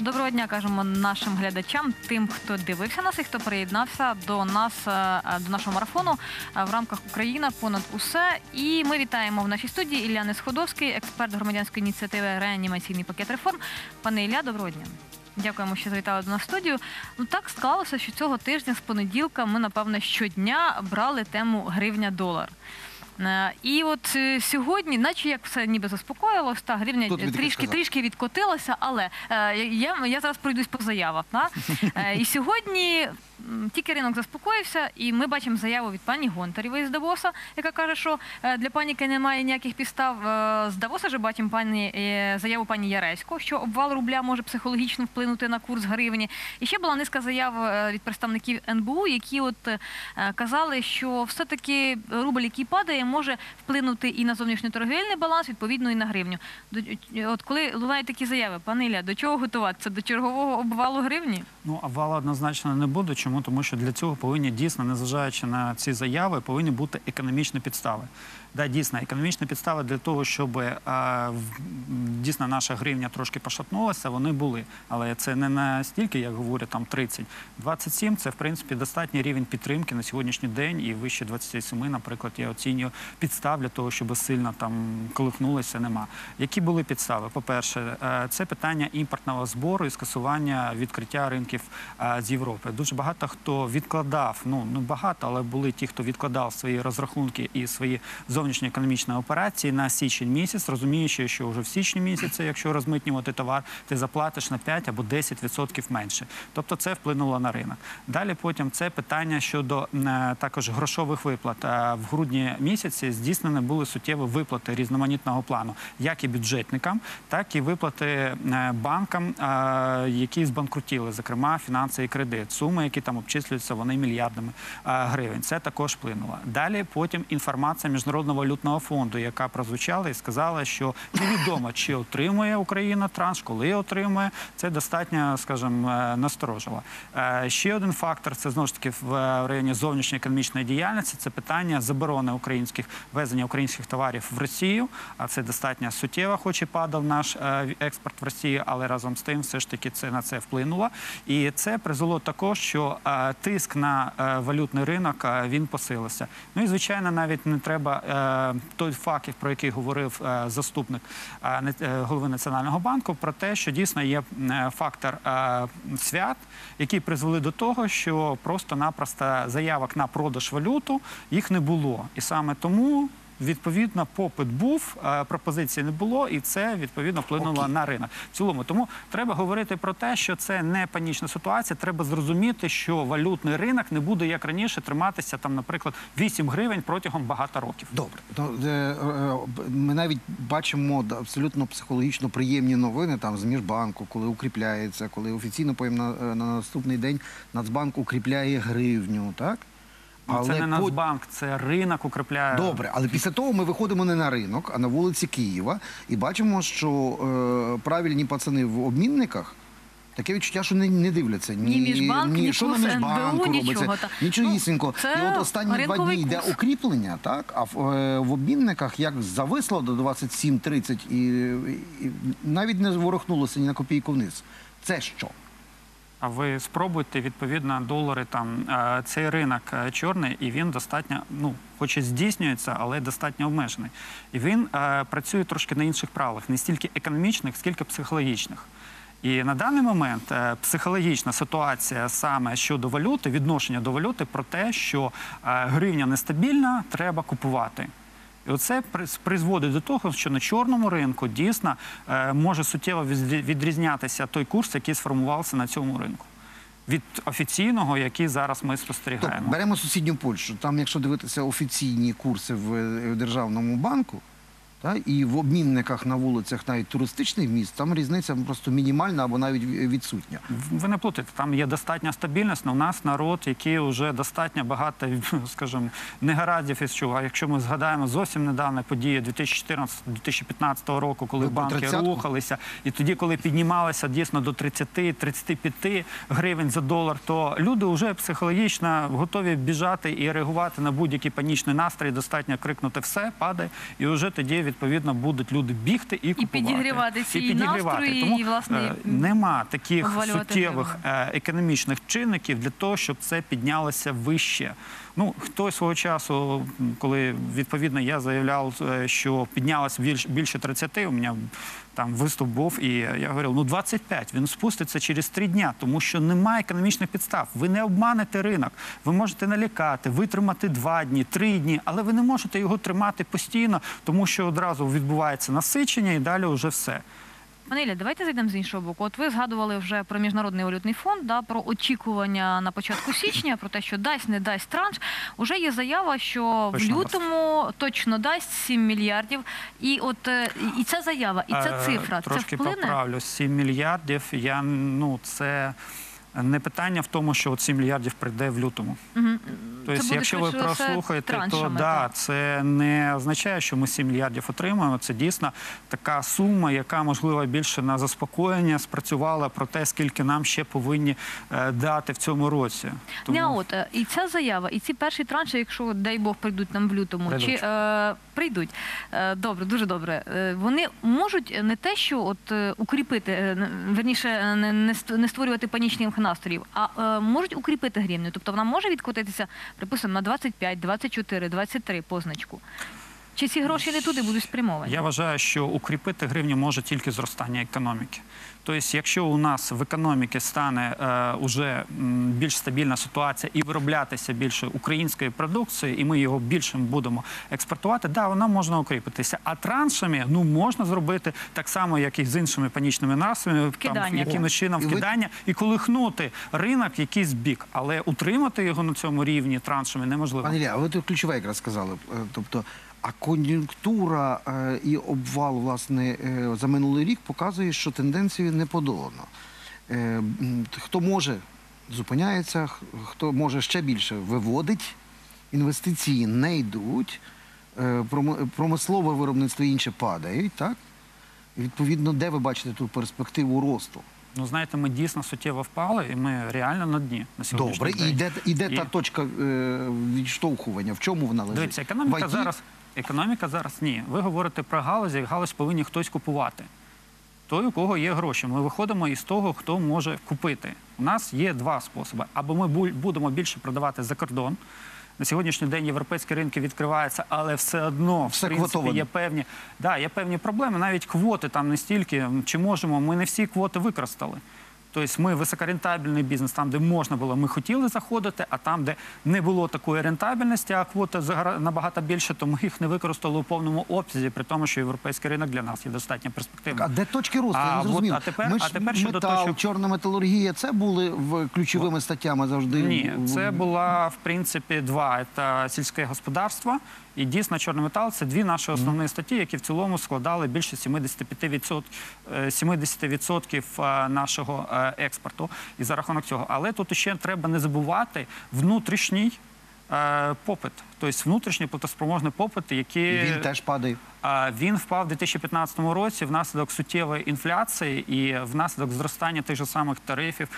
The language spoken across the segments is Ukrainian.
Доброго дня кажемо нашим глядачам, тим, хто дивився нас і хто приєднався до нас е, е, до нашого марафону е, в рамках Україна понад усе. І ми вітаємо в нашій студії Ілля Несходовський, експерт громадянської ініціативи Реанімаційний пакет реформ. Пане Ілля, доброго дня. Дякуємо, що завітали до нас в студію. Ну так склалося, що цього тижня з понеділка ми, напевно, щодня брали тему гривня-долар. Е, І от е, сьогодні, наче як все ніби заспокоїлось, та гривня трішки трішки відкотилася, але е, я, я зараз пройдусь по заявах. Та? І сьогодні тільки ринок заспокоївся, і ми бачимо заяву від пані Гонтарєвої з Давоса, яка каже, що для паніки немає ніяких підстав. З Давоса ж бачимо пані заяву пані Яресько, що обвал рубля може психологічно вплинути на курс гривні. І ще була низка заяв від представників НБУ, які от казали, що все-таки рубль, який падає, може вплинути і на зовнішньоторгівельний баланс, відповідно, і на гривню. От коли лунають такі заяви, пане Ілля, до чого готуватися? До чергового обвалу гривні? Ну, обвалу однозначно не буде. Чому? Тому що для цього повинні дійсно, незважаючи на ці заяви, повинні бути економічні підстави. Да, дійсно, економічні підстави для того, щоб е, в- дійсно наша гривня трошки пошатнулася, вони були. Але це не настільки, як говорять, там 30. 27 – це, в принципі, достатній рівень підтримки на сьогоднішній день і вище 27, наприклад, я оцінюю підстав для того, щоб сильно там колихнулося, нема. Які були підстави? По-перше, е, це питання імпортного збору і скасування відкриття ринків е, з Європи. Дуже багато хто відкладав, ну не багато, але були ті, хто відкладав свої розрахунки і свої зовнішньоекономічні операції на січень місяць, розуміючи, що вже в січні місяці, якщо розмитнювати товар, ти заплатиш на 5 або 10% менше. Тобто це вплинуло на ринок. Далі потім це питання щодо е, також грошових виплат. В грудні місяці здійснені були суттєві виплати різноманітного плану, як і бюджетникам, так і виплати е, банкам, е, які збанкрутіли, зокрема фінанси і кредит. Суми, які там обчислюються, вони мільярдами е, гривень. Це також вплинуло. Далі потім інформація міжнародного валютного фонду, яка прозвучала і сказала, що невідомо, чи отримує Україна транш, коли отримує. Це достатньо, скажімо, насторожило. Ще один фактор це знову ж таки в районі зовнішньої економічної діяльності. Це питання заборони українських везення українських товарів в Росію. А це достатньо суттєво, хоч і падав наш е, експорт в Росію, але разом з тим, все ж таки, це на це вплинуло. І це призвело також, що е, тиск на е, валютний ринок він посилився. Ну і звичайно, навіть не треба той факт, про який говорив заступник голови національного банку, про те, що дійсно є фактор свят, які призвели до того, що просто-напросто заявок на продаж валюту їх не було, і саме тому. Відповідно, попит був, пропозиції не було, і це відповідно вплинуло Окей. на ринок в цілому. Тому треба говорити про те, що це не панічна ситуація. Треба зрозуміти, що валютний ринок не буде як раніше триматися там, наприклад, 8 гривень протягом багато років. Добре, то е, е, ми навіть бачимо абсолютно психологічно приємні новини там з Міжбанку, коли укріпляється, коли офіційно на, е, на наступний день Нацбанк укріпляє гривню, так? Ну, це не по- Нацбанк, це ринок укріпляє. Добре, але після того ми виходимо не на ринок, а на вулиці Києва, і бачимо, що е, правильні пацани в обмінниках. Таке відчуття, що не, не дивляться ні, Ні Міжбанк, ні що на курс Міжбанку НБУ, робиться, нічого. Нічогісінько. Ну, і от останні два дні йде укріплення, так? А в, е, в обмінниках як зависло до 27-30 і, і навіть не ворухнулося ні на копійку вниз. Це що? А ви спробуйте відповідно долари там е, цей ринок е, чорний, і він достатньо, ну хоч і здійснюється, але достатньо обмежений. І він е, працює трошки на інших правилах, не стільки економічних, скільки психологічних. І на даний момент е, психологічна ситуація саме щодо валюти, відношення до валюти про те, що е, гривня нестабільна, треба купувати. І оце приз- призводить до того, що на чорному ринку дійсно е, може суттєво відрі- відрізнятися той курс, який сформувався на цьому ринку. Від офіційного, який зараз ми Тобто, спостерігаємо. беремо сусідню Польщу. Там, якщо дивитися офіційні курси в, е, державному банку, та, і в обмінниках на вулицях навіть туристичних міст, там різниця просто мінімальна або навіть відсутня. Ви не плутайте, там є достатня стабільність. але У нас народ, який вже достатньо багато, скажімо, негараздів із чого. А якщо ми згадаємо зовсім недавно події 2014-2015 року, коли Ви банки 30-ку? рухалися, і тоді, коли піднімалися дійсно до 30-35 гривень за долар, то люди вже психологічно готові біжати і реагувати на будь-який панічний настрій. Достатньо крикнути все, падає, і вже тоді відповідно будуть люди бігти і купувати. підігрівати ці І настрої, Тому і, власне, е, нема таких суттєвих е, економічних чинників для того, щоб це піднялося вище. Ну хтось свого часу, коли відповідно я заявляв, е, що піднялося більш, більше 30, у мене там виступ був, і я говорив, ну 25, він спуститься через три дня, тому що немає економічних підстав. Ви не обманете ринок. Ви можете налякати, витримати два дні, три дні, але ви не можете його тримати постійно, тому що одразу відбувається насичення і далі вже все. Пане Ілля, давайте зайдемо з іншого боку. От ви згадували вже про міжнародний валютний фонд, да, про очікування на початку січня, про те, що дасть, не дасть транш. Уже є заява, що Точно в лютому точно дасть 7 мільярдів. І от е, і ця заява, і ця Е, цифра, Трошки це вплине? поправлю. 7 мільярдів. Я ну це не питання в тому, що от 7 мільярдів прийде в лютому. Тобто, якщо ви прослухаєте, то да, так. це не означає, що ми 7 мільярдів отримаємо. Це дійсно така сума, яка можливо більше на заспокоєння спрацювала про те, скільки нам ще повинні е, дати в цьому році. Не, от е, і ця заява, і ці перші транші, якщо дай Бог прийдуть нам в лютому, Прийдуть. чи е, прийдуть е, добре, дуже добре. Е, вони можуть не те, що от е, укріпити, е, верніше, не, не ст- не створювати панічних настроїв, а е, можуть укріпити гривню. Тобто вона може відкотитися, припустимо, на 25, 24, 23 позначку. Чи ці гроші не туди будуть спрямовані? Я вважаю, що укріпити гривню може тільки зростання економіки. Тобто, якщо у нас в економіці стане е, уже більш стабільна ситуація і вироблятися більше української продукції, і ми його більше будемо експортувати, да, вона можна укріпитися. А траншами ну можна зробити так само, як і з іншими панічними настроями, там, якимось чином вкидання і колихнути ринок в якийсь бік, але утримати його на цьому рівні траншами неможливо. Пане Ілля, а ви тут ключове якраз сказали. Е, Тобто, а кон'юнктура е, і обвал, власне, е, за минулий рік показує, що тенденцію не подолано. Е, Хто може, зупиняється, хто може ще більше виводить, інвестиції не йдуть, промислове виробництво і інше падають, так? Відповідно, де ви бачите тут перспективу росту? Ну знаєте, ми дійсно суттєво впали, і ми реально на дні на сьогоднішній Добре, день. і де, і де І- та точка е, відштовхування? В чому вона лежить? Дивіться, економіка зараз. Економіка зараз ні. Ви говорите про галузі, як галузь повинні хтось купувати. Той, у кого є гроші. Ми виходимо із того, хто може купити. У нас є два способи: або ми будемо більше продавати за кордон. На сьогоднішній день європейські ринки відкриваються, але все одно Все в принципі, квотовано. є певні, да, є певні проблеми. Навіть квоти там не стільки. Чи можемо? Ми не всі квоти використали. Тобто ми високорентабельний бізнес, там, де можна було, ми хотіли заходити, а там, де не було такої рентабельності, а квоти загра- набагато більше, то ми їх не використали у повному обсязі, при тому, що європейський ринок для нас є достатньо перспективним. А де точки росту? А, Я не зрозумів. а тепер- Ми а тепер щодо метал, точок- чорна металургія, це були в ключовими статтями завжди. Ні, це була в принципі два: це сільське господарство і дійсно чорний метал. Це дві наші основні статті, які в цілому складали більше 75%, е, 70% е, нашого е, експорту. І за рахунок цього. Але тут ще треба не забувати внутрішній е, попит, тобто внутрішній платоспроможний попит, який Він теж падає. Він впав у 2015 році внаслідок суттєвої інфляції і внаслідок зростання тих же самих тарифів,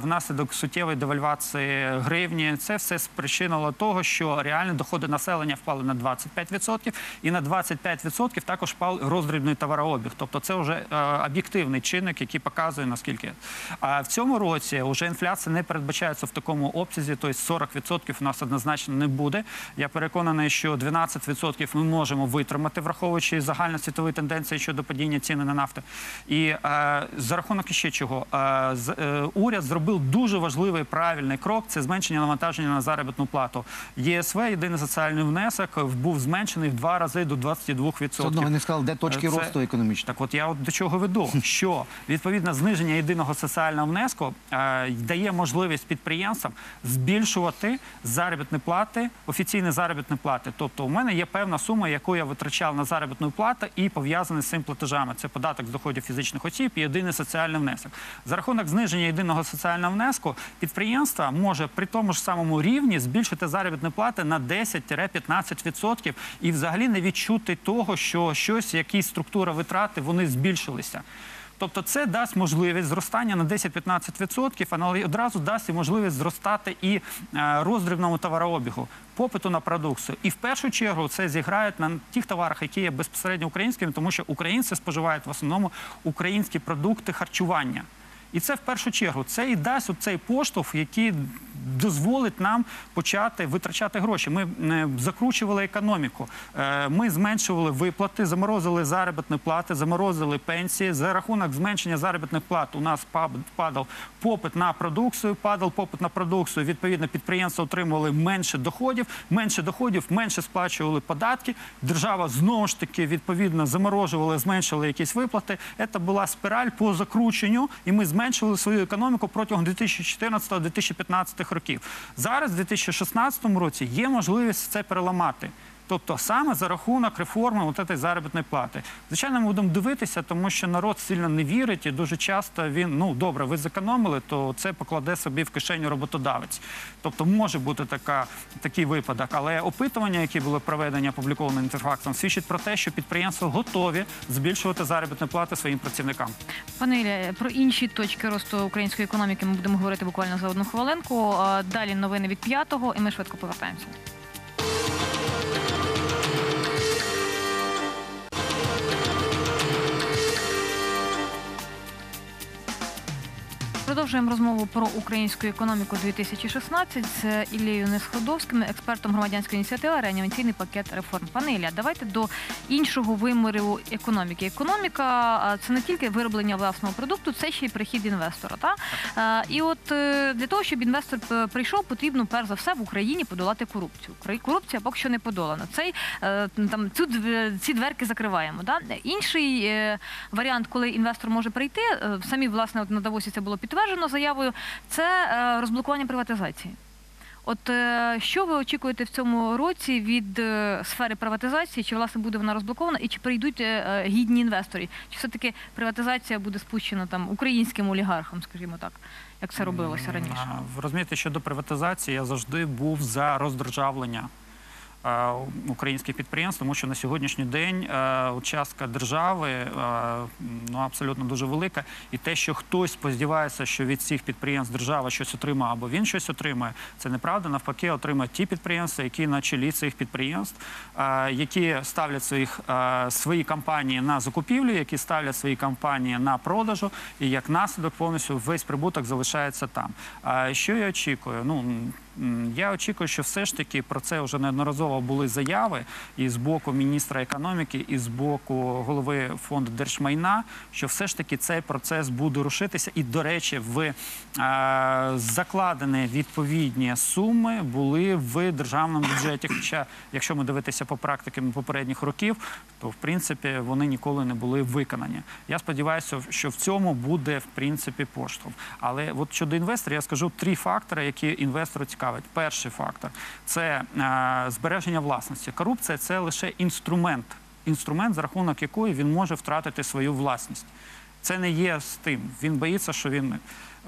внаслідок суттєвої девальвації гривні. Це все спричинило того, що реальні доходи населення впали на 25%, і на 25% також впав роздрібний товарообіг. Тобто це вже е, об'єктивний чинник, який показує наскільки. А в цьому році вже інфляція не передбачається в такому обсязі, тобто 40% у нас однозначно не буде. Я переконаний, що 12% ми можемо витримати, враховуючи загальносвітові тенденції щодо падіння ціни на нафту. І е, за рахунок ще чого, е, з, е, уряд зробив дуже важливий правильний крок це зменшення навантаження на заробітну плату. ЄСВ, єдиний соціальний внесок, був зменшений в два рази до 22%. Все одно ви не сказали, де точки Е, Це- росту економічного. Так, от я от до чого веду, що відповідно зниження єдиного соціального внеску е, дає можливість підприємствам збільшувати заробітні плати, офіційні заробітні плати. Тобто, у мене є певна сума, яку я витрачав на заробітну плату і пов'язаний з цим платежами. Це податок з доходів фізичних осіб і єдиний соціальний внесок. За рахунок зниження єдиного соціального внеску підприємство може при тому ж самому рівні збільшити заробітні плати на 10-15% і взагалі не відчути того, що щось, якісь структура витрати, вони збільшилися. Тобто це дасть можливість зростання на 10-15%, але одразу дасть і можливість зростати і е, роздрібному товарообігу, попиту на продукцію. І в першу чергу це зіграє на тих товарах, які є безпосередньо українськими, тому що українці споживають в основному українські продукти харчування. І це в першу чергу це і дасть цей поштовх, який дозволить нам почати витрачати гроші. Ми е, закручували економіку, е, ми зменшували виплати, заморозили заробітні плати, заморозили пенсії. За рахунок зменшення заробітних плат у нас падав попит на продукцію, падав попит на продукцію. Відповідно, підприємства отримували менше доходів, менше доходів, менше сплачували податки. Держава знову ж таки відповідно заморожувала, зменшила якісь виплати. Це була спіраль по закрученню, і ми зменшили свою економіку протягом 2014-2015 років. Зараз, в 2016 році, є можливість це переламати. Тобто саме за рахунок реформи от цієї заробітної плати. Звичайно, ми будемо дивитися, тому що народ сильно не вірить, і дуже часто він ну добре, ви зекономили, то це покладе собі в кишеню роботодавець. Тобто може бути така, такий випадок. Але опитування, які були проведені, опубліковані інтерфаксом, свідчить про те, що підприємства готові збільшувати заробітні плати своїм працівникам. Пане Ілля, про інші точки росту української економіки ми будемо говорити буквально за одну хвилинку. Далі новини від п'ятого, і ми швидко повертаємося. Продовжуємо розмову про українську економіку 2016 з Іллею Несходовським, експертом громадянської ініціативи реанімаційний пакет реформ. Пане Ілля, давайте до іншого виміру економіки. Економіка це не тільки вироблення власного продукту, це ще й прихід інвестора. Та? І от е, для того, щоб інвестор прийшов, потрібно перш за все в Україні подолати корупцію. Корупція поки що не подолана. Цей е, там цю ці дверки закриваємо. Да? Інший е, варіант, коли інвестор може прийти, е, самі власне от на Давосі це було підтверджено заявою. Це е, розблокування приватизації. От е, що ви очікуєте в цьому році від е, сфери приватизації? Чи власне буде вона розблокована, і чи прийдуть гідні інвестори? Чи все таки приватизація буде спущена там українським олігархам, скажімо так, як це робилося раніше? Ви розумієте, щодо приватизації я завжди був за роздержавлення українських підприємств, тому що на сьогоднішній день е, частка держави е, ну, абсолютно дуже велика. І те, що хтось сподівається, що від цих підприємств держава щось отримає або він щось отримає, це неправда. Навпаки, отримають ті підприємства, які на чолі цих підприємств, е, які ставлять своїх, е, свої компанії на закупівлю, які ставлять свої компанії на продажу, і як наслідок повністю весь прибуток залишається там. А що я очікую? Ну я очікую, що все ж таки про це вже неодноразово були заяви і з боку міністра економіки, і з боку голови фонду держмайна, що все ж таки цей процес буде рушитися. І, до речі, в е, закладені відповідні суми були в державному бюджеті. Хоча, якщо ми дивитися по практикам попередніх років, то в принципі вони ніколи не були виконані. Я сподіваюся, що в цьому буде в принципі поштовх. Але от щодо інвесторів, я скажу три фактори, які інвестору цікавить. Перший фактор це е, збереження власності. Корупція це лише інструмент, інструмент, за рахунок якої він може втратити свою власність. Це не є з тим. Він боїться, що він.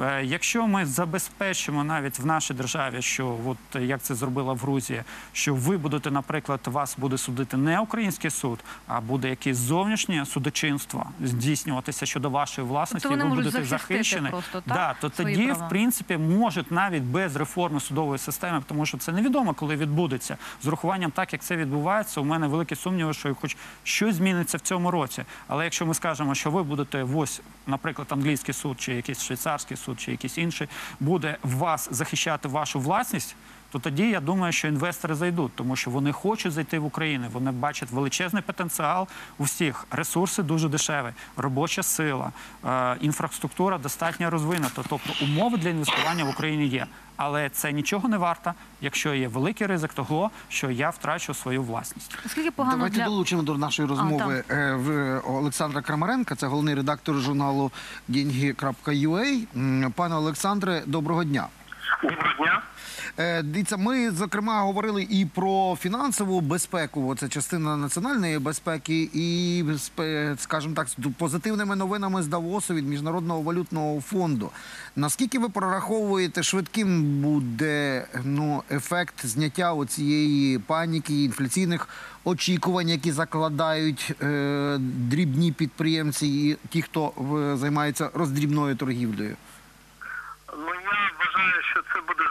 Е, Якщо ми забезпечимо навіть в нашій державі, що от е, як це зробила в Грузії, що ви будете, наприклад, вас буде судити не український суд, а буде якесь зовнішнє судочинство здійснюватися щодо вашої власності, Тобто і ви будете захищені. просто, так, да, то свої тоді, права. в принципі, можуть навіть без реформи судової системи, тому що це невідомо, коли відбудеться. З урахуванням так, як це відбувається, у мене великі сумніви, що хоч щось зміниться в цьому році. Але якщо ми скажемо, що ви будете ось, наприклад, англійський суд, чи якийсь швейцарський суд, чи якийсь інший, буде вас захищати вашу власність. То тоді я думаю, що інвестори зайдуть, тому що вони хочуть зайти в Україну. Вони бачать величезний потенціал у всіх. Ресурси дуже дешеві, робоча сила, е, інфраструктура достатньо розвинута. Тобто умови для інвестування в Україні є. Але це нічого не варто, якщо є великий ризик того, що я втрачу свою власність. Наскільки погано Давайте для долучимо до нашої розмови е, в Олександра Крамаренка, це головний редактор журналу «Деньги.ua». Пане Олександре, доброго дня. Доброго дня. Е, Дивіться, ми зокрема говорили і про фінансову безпеку. Це частина національної безпеки, і скажімо так, позитивними новинами з Давосу від міжнародного валютного фонду. Наскільки ви прораховуєте, швидким буде ну ефект зняття оцієї паніки, інфляційних очікувань, які закладають е, дрібні підприємці і ті, хто е, займається роздрібною торгівлею? Ну я вважаю, що це буде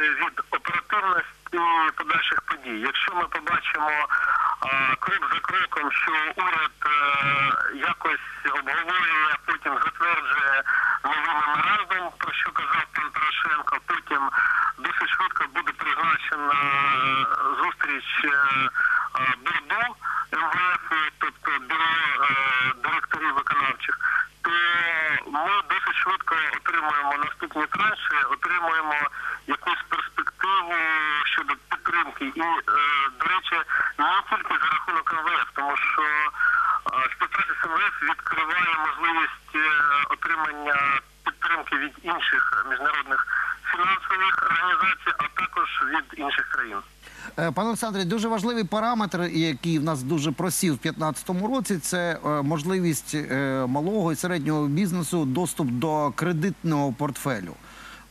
від оперативності подальших подій. Якщо ми побачимо крок за кроком, що уряд е, якось обговорює, а потім затверджує новий меморандум, про що казав пан Порошенко, потім досить швидко буде призначена е, зустріч е, е, борду МВФ, тобто бюро е, директорів виконавчих, то ми досить швидко отримуємо наступні транші, отримуємо якусь підтримки. І, е, до речі, не тільки за рахунок МВФ, тому що е, співпраця з МВФ відкриває можливість е, отримання підтримки від інших міжнародних фінансових організацій, а також від інших країн. Е, Пане Олександре, дуже важливий параметр, який в нас дуже просів в 2015 році, це можливість малого і середнього бізнесу доступ до кредитного портфелю.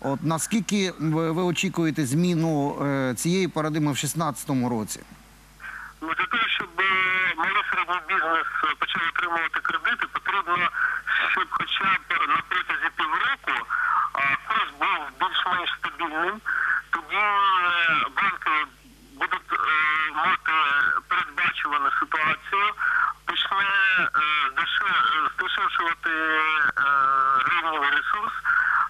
От наскільки ви очікуєте зміну е, цієї парадигми в 2016 році? Ну, для того, щоб е, малий середній бізнес почав отримувати кредити, потрібно, щоб хоча б на протязі півроку курс був більш-менш стабільним. Тоді е, банки будуть мати передбачувану ситуацію, почне здеше- здешевшувати гривневий ресурс.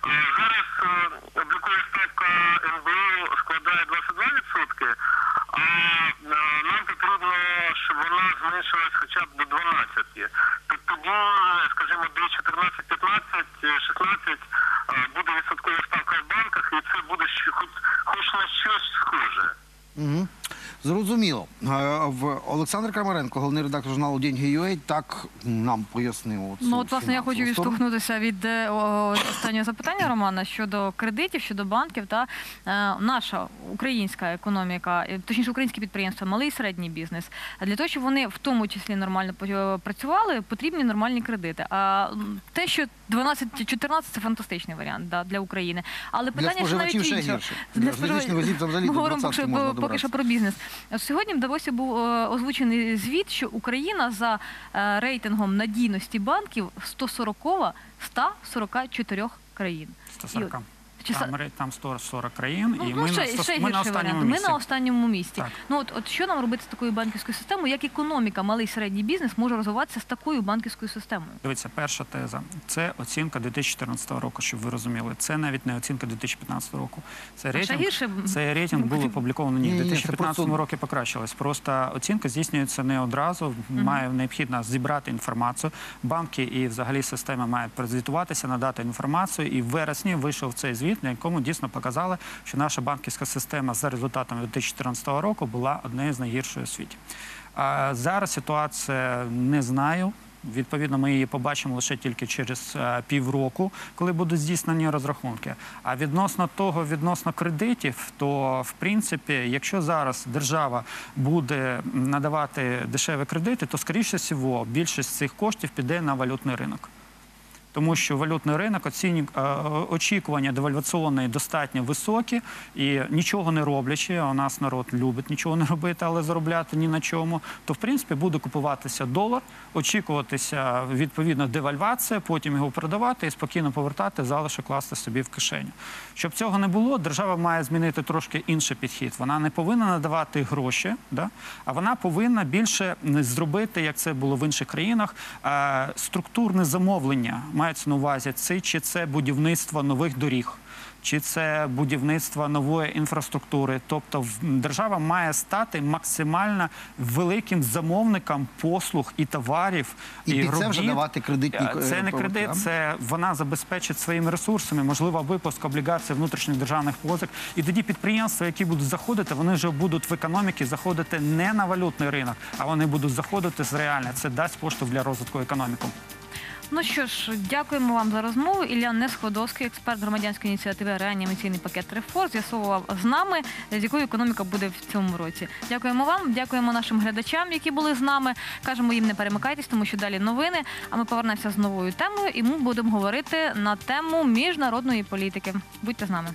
Зараз е, облікова ставка НБУ складає 22%, а е, нам потрібно, щоб вона зменшилась хоча б до 12. То тоді, е, скажімо, до 14, 15, е, 16 е, буде відсоткова ставка в банках, і це буде хоч на щось схоже. Угу. Зрозуміло. Е, Олександр Крамаренко, головний редактор журналу Деньги.UA, так нам пояснив. Ну, от, власне, я хочу відштовхнутися від е, останнього запитання Романа щодо кредитів, щодо банків. Та е, наша українська економіка, точніше, українські підприємства, малий і середній бізнес. Для того, щоб вони в тому числі нормально працювали, потрібні нормальні кредити. А те, що 12-14 це фантастичний варіант да, для України. Але Для питання ще навіть споживачів гірше. Для фізичних осіб це взагалі до 20 поки, можна що- поки що про бізнес. Сьогодні в Давосі був е, озвучений звіт, що Україна за е, рейтингом надійності банків 140 144 країн. 140. Чи Там, са- там 140 країн, Ну, і ну, ми, ще, на, ще ми на останньому варіант. місці. Ми на останньому місці. Так. Ну от, от що нам робити з такою банківською системою? Як економіка, малий і середній бізнес може розвиватися з такою банківською системою? Дивіться, перша теза це оцінка 2014 року, щоб ви розуміли. Це навіть не оцінка 2015 року. Це рейтинг, гірше це рейтинг був опублікований ні, в 2015 просто- році покращилось. Просто оцінка здійснюється не одразу. Має необхідно зібрати інформацію. Банки і взагалі система мають прозвітуватися, надати інформацію. І в вересні вийшов цей звіт, на якому дійсно показали, що наша банківська система за результатами 2014 року була однією з найгірших у світі. А зараз ситуація не знаю. Відповідно, ми її побачимо лише тільки через е, півроку, коли будуть здійснені розрахунки. А відносно того, відносно кредитів, то в принципі, якщо зараз держава буде надавати дешеві кредити, то скоріше всього більшість цих коштів піде на валютний ринок. Тому що валютний ринок оцінює е, очікування девальваційної достатньо високі і нічого не роблячи, а у нас народ любить нічого не робити, але заробляти ні на чому, то в принципі буде купуватися долар, очікуватися відповідно девальвація, потім його продавати і спокійно повертати залишок класти собі в кишеню. Щоб цього не було, держава має змінити трошки інший підхід. Вона не повинна надавати гроші, а вона повинна більше зробити, як це було в інших країнах, е, структурне замовлення. Мається на увазі це чи це будівництво нових доріг. Чи це будівництво нової інфраструктури, тобто держава має стати максимально великим замовником послуг і товарів І під це вже давати кредитні, Е, Це не кредит, це вона забезпечить своїми ресурсами, можливо, випуск облігацій внутрішніх державних позик. І тоді підприємства, які будуть заходити, вони вже будуть в економіки заходити не на валютний ринок, а вони будуть заходити з реально. Це дасть поштовх для розвитку економіки. Ну що ж, дякуємо вам за розмову. Ілля Несходовський, експерт громадянської ініціативи Реанімаційний пакет реформ, з'ясовував з нами, з якою економіка буде в цьому році. Дякуємо вам, дякуємо нашим глядачам, які були з нами. Кажемо їм не перемикайтесь, тому що далі новини. А ми повернемося з новою темою, і ми будемо говорити на тему міжнародної політики. Будьте з нами.